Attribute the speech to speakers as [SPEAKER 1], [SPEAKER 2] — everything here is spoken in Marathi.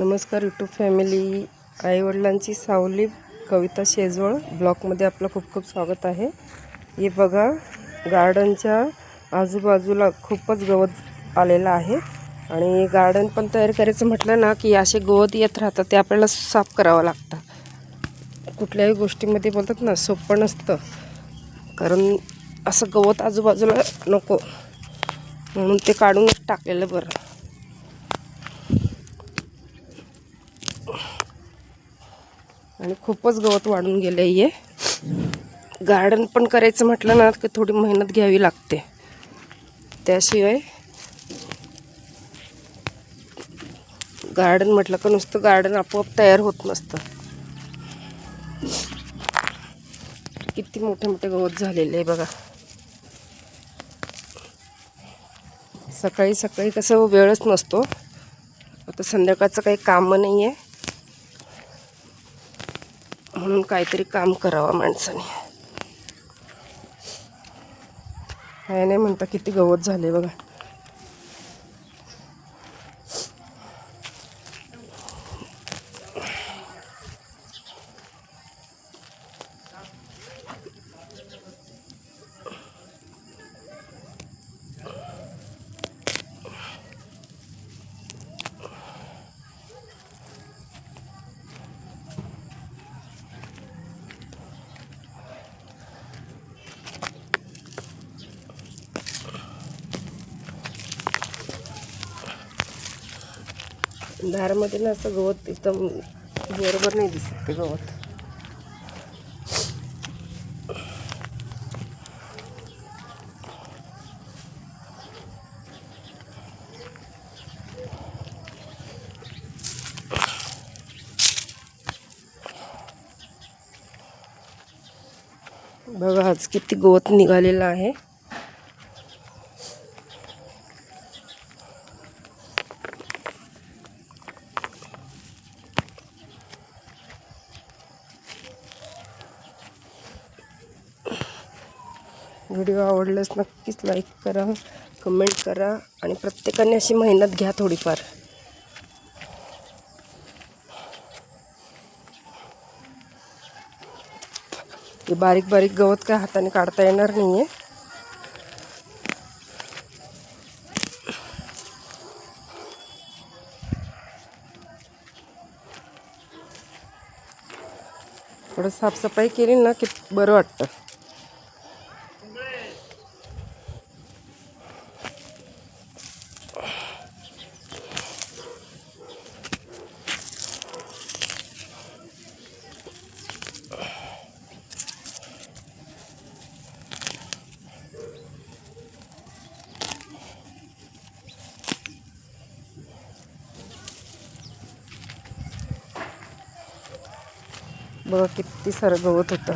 [SPEAKER 1] नमस्कार यूट्यूब फॅमिली आईवडिलांची सावली कविता शेजवळ ब्लॉकमध्ये आपलं खूप खूप स्वागत आहे. हे बघा गार्डनच्या आजूबाजूला खूपच गवत आलेलं आहे. आणि गार्डन पण तयार करायचं म्हटलं ना की असे गवत येत राहतात ते आपल्याला साफ करावं लागतं. कुठल्याही गोष्टीमध्ये बोलतात ना सोपं नसतं. कारण असं गवत आजूबाजूला नको. म्हणून ते काढून टाकलेलं बरं. आणि खूपच गवत वाढून गेलं आहे गार्डन पण करायचं म्हटलं ना की थोडी मेहनत घ्यावी लागते. त्याशिवाय गार्डन म्हटलं का नुसतं गार्डन आपोआप तयार होत नसतं. किती मोठे मोठे गवत झालेले आहे बघा. सकाळी सकाळी कसं वेळच नसतो. आता संध्याकाळचं काही कामं नाही आहे म्हणून काहीतरी काम करावं माणसाने. काय नाही म्हणता किती गवत झाले बघा. दारामध्ये ना असं गवत एकदम बरोबर नाही दिसत. ते गवत. बघा आज किती गवत निघालेलं आहे. व्हिडिओ आवडल्यास नक्कीच लाईक करा कमेंट करा आणि प्रत्येकाने अशी मेहनत घ्या थोडीफार. हे बारीक बारीक गवत काय हाताने काढता येणार नाही आहे थोडं साफसफाई केली ना की बरं वाटतं. बघा किती सारं गवत होतं.